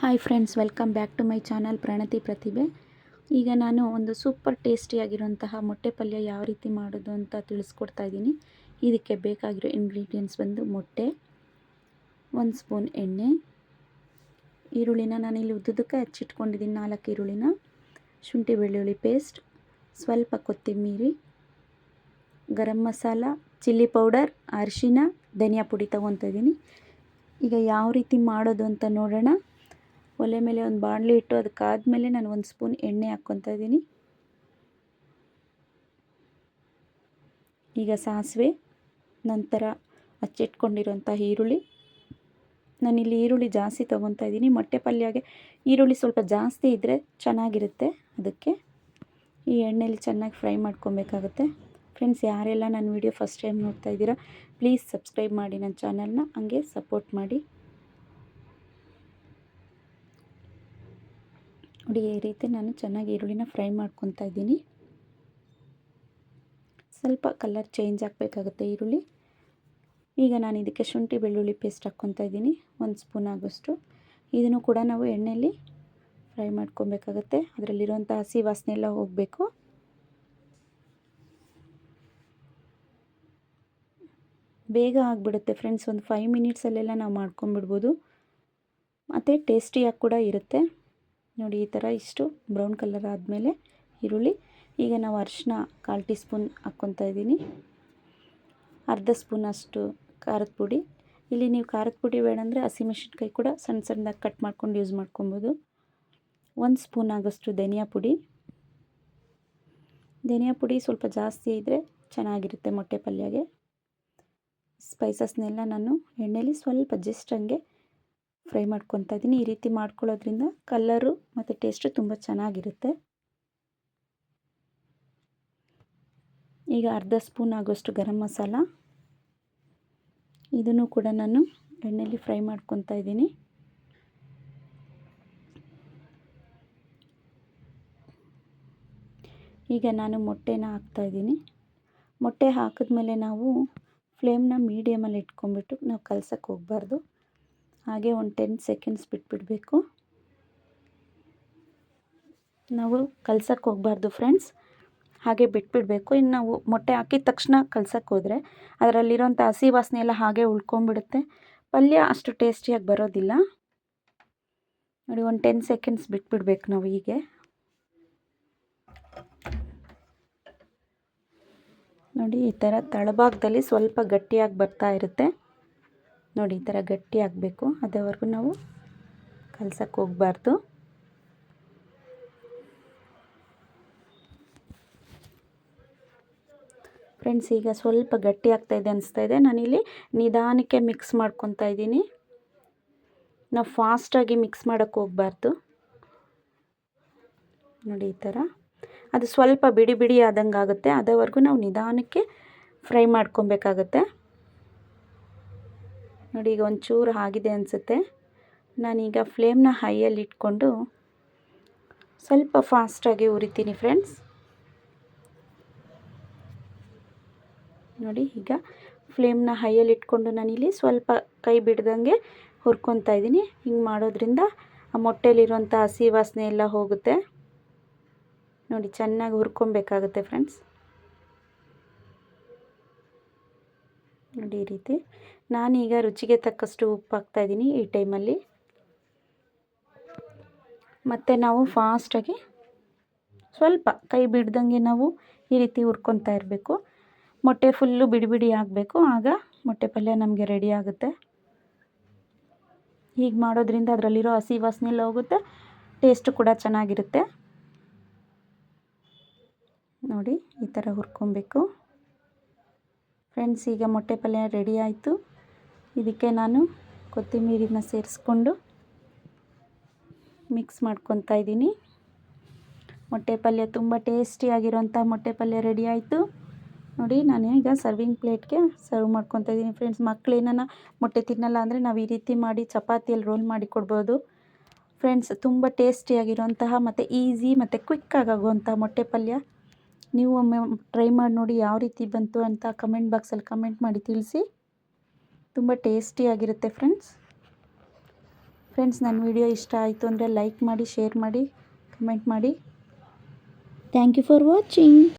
Hi friends welcome back to my channel Pranati Pratibha ಈಗ ನಾನು ಒಂದು ಸೂಪರ್ ಟೇಸ್ಟಿಯಾಗಿರುವಂತಹ ಮೊಟ್ಟೆ ಪಲ್ಯ ಯಾವ ರೀತಿ ಮಾಡೋದು ಅಂತ ತಿಳಿಸ್ಕೊಡ್ತಾ ಇದ್ದೀನಿ. ಇದಕ್ಕೆ ಬೇಕಾಗಿರೋ ಇಂಗ್ರೀಡಿಯೆಂಟ್ಸ್ ಬಂದು ಮೊಟ್ಟೆ ಒಂದು ಸ್ಪೂನ್ ಎಣ್ಣೆ, ಈರುಳ್ಳಿನ ನಾನು ಇಲ್ಲಿ ಉದ್ದುದಕ್ಕೆ ಹಚ್ಚಿಟ್ಕೊಂಡಿದ್ದೀನಿ, ನಾಲ್ಕು ಈರುಳ್ಳಿನ, ಶುಂಠಿ ಬೆಳ್ಳುಳ್ಳಿ ಪೇಸ್ಟ್ ಸ್ವಲ್ಪ ಕೊತ್ತಿಮೀರಿ ಗರಂ ಮಸಾಲ ಚಿಲ್ಲಿ ಪೌಡರ್ ಅರಿಶಿನ, ಧನಿಯಾ ಪುಡಿ ತೊಗೊತಾ ಇದ್ದೀನಿ. ಈಗ ಯಾವ ರೀತಿ ಮಾಡೋದು ಅಂತ ನೋಡೋಣ. ಒಲೆ ಮೇಲೆ ಒಂದು ಬಾಣಲಿ ಇಟ್ಟು ಅದಕ್ಕಾದಮೇಲೆ ನಾನು ಒಂದು ಸ್ಪೂನ್ ಎಣ್ಣೆ ಹಾಕ್ಕೊತಾ ಇದ್ದೀನಿ. ಈಗ ಸಾಸಿವೆ, ನಂತರ ಹಚ್ಚಿಟ್ಕೊಂಡಿರೋಂಥ ಈರುಳ್ಳಿ. ನಾನಿಲ್ಲಿ ಈರುಳ್ಳಿ ಜಾಸ್ತಿ ತೊಗೊತಾ ಇದ್ದೀನಿ. ಮೊಟ್ಟೆ ಪಲ್ಯಗೆ ಈರುಳ್ಳಿ ಸ್ವಲ್ಪ ಜಾಸ್ತಿ ಇದ್ದರೆ ಚೆನ್ನಾಗಿರುತ್ತೆ ಅದಕ್ಕೆ. ಈ ಎಣ್ಣೆಲಿ ಚೆನ್ನಾಗಿ ಫ್ರೈ ಮಾಡ್ಕೊಬೇಕಾಗುತ್ತೆ. ಫ್ರೆಂಡ್ಸ್, ಯಾರೆಲ್ಲ ನನ್ನ ವೀಡಿಯೋ ಫಸ್ಟ್ ಟೈಮ್ ನೋಡ್ತಾ ಇದ್ದೀರಾ, ಪ್ಲೀಸ್ ಸಬ್ಸ್ಕ್ರೈಬ್ ಮಾಡಿ ನನ್ನ ಚಾನಲ್ನ. ಹಂಗೆ ಸಪೋರ್ಟ್ ಮಾಡಿ. ನೋಡಿ, ಈ ರೀತಿ ನಾನು ಚೆನ್ನಾಗಿ ಈರುಳ್ಳಿನ ಫ್ರೈ ಮಾಡ್ಕೊತಾ ಇದ್ದೀನಿ. ಸ್ವಲ್ಪ ಕಲರ್ ಚೇಂಜ್ ಆಗಬೇಕಾಗುತ್ತೆ ಈರುಳ್ಳಿ. ಈಗ ನಾನು ಇದಕ್ಕೆ ಶುಂಠಿ ಬೆಳ್ಳುಳ್ಳಿ ಪೇಸ್ಟ್ ಹಾಕ್ಕೊತಾ ಇದ್ದೀನಿ, ಒಂದು ಸ್ಪೂನ್ ಆಗೋಷ್ಟು. ಇದನ್ನು ಕೂಡ ನಾವು ಎಣ್ಣೆಯಲ್ಲಿ ಫ್ರೈ ಮಾಡ್ಕೊಬೇಕಾಗುತ್ತೆ. ಅದರಲ್ಲಿರುವಂಥ ಹಸಿ ವಾಸನೆ ಎಲ್ಲ ಹೋಗಬೇಕು. ಬೇಗ ಆಗಿಬಿಡುತ್ತೆ ಫ್ರೆಂಡ್ಸ್, ಒಂದು ಫೈವ್ ಮಿನಿಟ್ಸಲ್ಲೆಲ್ಲ ನಾವು ಮಾಡ್ಕೊಂಬಿಡ್ಬೋದು. ಮತ್ತು ಟೇಸ್ಟಿಯಾಗಿ ಕೂಡ ಇರುತ್ತೆ. ನೋಡಿ, ಈ ಥರ ಇಷ್ಟು ಬ್ರೌನ್ ಕಲರ್ ಆದಮೇಲೆ ಈರುಳ್ಳಿ. ಈಗ ನಾವು ಅರಿಶಿನ ಕಾಲು ಟೀ ಸ್ಪೂನ್ ಹಾಕ್ಕೊತಾ ಇದ್ದೀನಿ. ಅರ್ಧ ಸ್ಪೂನ್ ಅಷ್ಟು ಖಾರದ ಪುಡಿ. ಇಲ್ಲಿ ನೀವು ಖಾರದ ಪುಡಿ ಬೇಡಂದರೆ ಹಸಿಮೆಣ್ಸಿನ್ಕಾಯಿ ಕೂಡ ಸಣ್ಣ ಸಣ್ಣದಾಗಿ ಕಟ್ ಮಾಡ್ಕೊಂಡು ಯೂಸ್ ಮಾಡ್ಕೊಬೋದು. ಒಂದು ಸ್ಪೂನ್ ಆಗೋಷ್ಟು ಧನಿಯಾ ಪುಡಿ. ಧನಿಯಾ ಪುಡಿ ಸ್ವಲ್ಪ ಜಾಸ್ತಿ ಇದ್ದರೆ ಚೆನ್ನಾಗಿರುತ್ತೆ ಮೊಟ್ಟೆ ಪಲ್ಯಗೆ. ಸ್ಪೈಸಸ್ನೆಲ್ಲ ನಾನು ಎಣ್ಣೆಲಿ ಸ್ವಲ್ಪ ಜಸ್ಟ್ ಹಂಗೆ ಫ್ರೈ ಮಾಡ್ಕೊತಾ ಇದ್ದೀನಿ. ಈ ರೀತಿ ಮಾಡ್ಕೊಳ್ಳೋದ್ರಿಂದ ಕಲ್ಲರು ಮತ್ತು ಟೇಸ್ಟು ತುಂಬ ಚೆನ್ನಾಗಿರುತ್ತೆ. ಈಗ ಅರ್ಧ ಸ್ಪೂನ್ ಆಗೋಷ್ಟು ಗರಂ ಮಸಾಲ. ಇದನ್ನು ಕೂಡ ನಾನು ಎಣ್ಣೆಯಲ್ಲಿ ಫ್ರೈ ಮಾಡ್ಕೊತಾ ಇದ್ದೀನಿ. ಈಗ ನಾನು ಮೊಟ್ಟೆನ ಹಾಕ್ತಾಯಿದ್ದೀನಿ ಮೊಟ್ಟೆ ಹಾಕಿದ್ಮೇಲೆ ನಾವು ಫ್ಲೇಮ್ನ ಮೀಡಿಯಮಲ್ಲಿ ಇಟ್ಕೊಂಡ್ಬಿಟ್ಟು ನಾವು ಕಲ್ಸಕ್ಕೆ ಹೋಗಬಾರ್ದು. ಹಾಗೆ ಒಂದು ಟೆನ್ ಸೆಕೆಂಡ್ಸ್ ಬಿಟ್ಬಿಡಬೇಕು. ನಾವು ಕಲ್ಸಕ್ಕೆ ಹೋಗಬಾರ್ದು ಫ್ರೆಂಡ್ಸ್. ಹಾಗೆ ಬಿಟ್ಬಿಡಬೇಕು. ಇನ್ನು ನಾವು ಮೊಟ್ಟೆ ಹಾಕಿದ ತಕ್ಷಣ ಕಲ್ಸಕ್ಕೆ ಹೋದರೆ ಅದರಲ್ಲಿರೋಂಥ ಹಸಿ ವಾಸನೆ ಎಲ್ಲ ಹಾಗೆ ಉಳ್ಕೊಂಬಿಡುತ್ತೆ ಪಲ್ಯ ಅಷ್ಟು ಟೇಸ್ಟಿಯಾಗಿ ಬರೋದಿಲ್ಲ. ನೋಡಿ, ಒಂದು ಟೆನ್ ಸೆಕೆಂಡ್ಸ್ ಬಿಟ್ಬಿಡ್ಬೇಕು ನಾವು ಹೀಗೆ. ನೋಡಿ, ಈ ಥರ ತಳಭಾಗದಲ್ಲಿ ಸ್ವಲ್ಪ ಗಟ್ಟಿಯಾಗಿ ಬರ್ತಾ ಇರುತ್ತೆ. ನೋಡಿ, ಈ ಥರ ಗಟ್ಟಿ ಆಗಬೇಕು. ಅದೇವರೆಗೂ ನಾವು ಕಲ್ಸಕ್ಕೆ ಹೋಗಬಾರ್ದು. ಫ್ರೆಂಡ್ಸ್, ಈಗ ಸ್ವಲ್ಪ ಗಟ್ಟಿ ಆಗ್ತಾಯಿದೆ ಅನಿಸ್ತಾ ಇದೆ. ನಾನಿಲ್ಲಿ ನಿಧಾನಕ್ಕೆ ಮಿಕ್ಸ್ ಮಾಡ್ಕೊತಾ ಇದ್ದೀನಿ. ನಾವು ಫಾಸ್ಟಾಗಿ ಮಿಕ್ಸ್ ಮಾಡೋಕ್ಕೆ ಹೋಗಬಾರ್ದು. ನೋಡಿ, ಈ ಥರ. ಅದು ಸ್ವಲ್ಪ ಬಿಡಿ ಬಿಡಿ ಆದಂಗೆ ಆಗುತ್ತೆ ಅದೇವರೆಗೂ ನಾವು ನಿಧಾನಕ್ಕೆ ಫ್ರೈ ಮಾಡ್ಕೊಬೇಕಾಗತ್ತೆ. ನೋಡಿ, ಈಗ ಒಂಚೂರು ಆಗಿದೆ ಅನಿಸುತ್ತೆ. ನಾನೀಗ ಫ್ಲೇಮ್ನ ಹೈಯಲ್ಲಿ ಇಟ್ಕೊಂಡು ಸ್ವಲ್ಪ ಫಾಸ್ಟಾಗಿ ಉರಿತೀನಿ ಫ್ರೆಂಡ್ಸ್ ನೋಡಿ, ಈಗ ಫ್ಲೇಮ್ನ ಹೈಯಲ್ಲಿ ಇಟ್ಕೊಂಡು ನಾನಿಲ್ಲಿ ಸ್ವಲ್ಪ ಕೈ ಬಿಡ್ದಂಗೆ ಹುರ್ಕೊತಾ ಇದ್ದೀನಿ. ಹಿಂಗೆ ಮಾಡೋದ್ರಿಂದ ಆ ಮೊಟ್ಟೆಯಲ್ಲಿರುವಂಥ ಹಸಿ ವಾಸನೆ ಎಲ್ಲ ಹೋಗುತ್ತೆ. ನೋಡಿ, ಚೆನ್ನಾಗಿ ಹುರ್ಕೊಬೇಕಾಗುತ್ತೆ ಫ್ರೆಂಡ್ಸ್ ನೋಡಿ ಈ ರೀತಿ. ನಾನೀಗ ರುಚಿಗೆ ತಕ್ಕಷ್ಟು ಉಪ್ಪು ಹಾಕ್ತಾಯಿದ್ದೀನಿ ಈ ಟೈಮಲ್ಲಿ. ಮತ್ತು ನಾವು ಫಾಸ್ಟಾಗಿ ಸ್ವಲ್ಪ ಕೈ ಬಿಡ್ದಂಗೆ ನಾವು ಈ ರೀತಿ ಹುರ್ಕೊತಾ ಇರಬೇಕು. ಮೊಟ್ಟೆ ಫುಲ್ಲು ಬಿಡಿ ಬಿಡಿ ಆಗಬೇಕು. ಆಗ ಮೊಟ್ಟೆ ಪಲ್ಯ ನಮಗೆ ರೆಡಿ ಆಗುತ್ತೆ. ಹೀಗೆ ಮಾಡೋದ್ರಿಂದ ಅದರಲ್ಲಿರೋ ಹಸಿ ವಾಸನೆ ಎಲ್ಲ ಹೋಗುತ್ತೆ. ಟೇಸ್ಟು ಕೂಡ ಚೆನ್ನಾಗಿರುತ್ತೆ. ನೋಡಿ, ಈ ಥರ ಹುರ್ಕೊಬೇಕು. ಫ್ರೆಂಡ್ಸ್ ಈಗ ಮೊಟ್ಟೆ ಪಲ್ಯ ರೆಡಿ ಆಯಿತು. ಇದಕ್ಕೆ ನಾನು ಕೊತ್ತಂಬರಿನ ಸೇರಿಸ್ಕೊಂಡು ಮಿಕ್ಸ್ ಮಾಡ್ಕೊತಾ ಇದ್ದೀನಿ. ಮೊಟ್ಟೆ ಪಲ್ಯ ತುಂಬ ಟೇಸ್ಟಿಯಾಗಿರೋಂಥ ಮೊಟ್ಟೆ ಪಲ್ಯ ರೆಡಿ ಆಯಿತು. ನೋಡಿ, ನಾನು ಈಗ ಸರ್ವಿಂಗ್ ಪ್ಲೇಟ್ಗೆ ಸರ್ವ್ ಮಾಡ್ಕೊತಾ ಇದ್ದೀನಿ. ಫ್ರೆಂಡ್ಸ್ ಮಕ್ಕಳೇನ ಮೊಟ್ಟೆ ತಿನ್ನಲ್ಲ ಅಂದರೆ ನಾವು ಈ ರೀತಿ ಮಾಡಿ ಚಪಾತಿಯಲ್ಲಿ ರೋಲ್ ಮಾಡಿ ಕೊಡ್ಬೋದು. ಫ್ರೆಂಡ್ಸ್ ತುಂಬ ಟೇಸ್ಟಿಯಾಗಿರುವಂತಹ ಮತ್ತು ಈಸಿ ಮತ್ತು ಕ್ವಿಕ್ಕಾಗುವಂಥ ಮೊಟ್ಟೆ ಪಲ್ಯ. ನೀವು ಒಮ್ಮೆ ಟ್ರೈ ಮಾಡಿ ನೋಡಿ ಯಾವ ರೀತಿ ಬಂತು ಅಂತ ಕಮೆಂಟ್ ಬಾಕ್ಸಲ್ಲಿ ಕಮೆಂಟ್ ಮಾಡಿ ತಿಳಿಸಿ. ತುಂಬ ಟೇಸ್ಟಿಯಾಗಿರುತ್ತೆ ಫ್ರೆಂಡ್ಸ್ ಫ್ರೆಂಡ್ಸ್ ನನ್ನ ವಿಡಿಯೋ ಇಷ್ಟ ಆಯಿತು ಅಂದರೆ ಲೈಕ್ ಮಾಡಿ ಶೇರ್ ಮಾಡಿ ಕಮೆಂಟ್ ಮಾಡಿ. Thank you for watching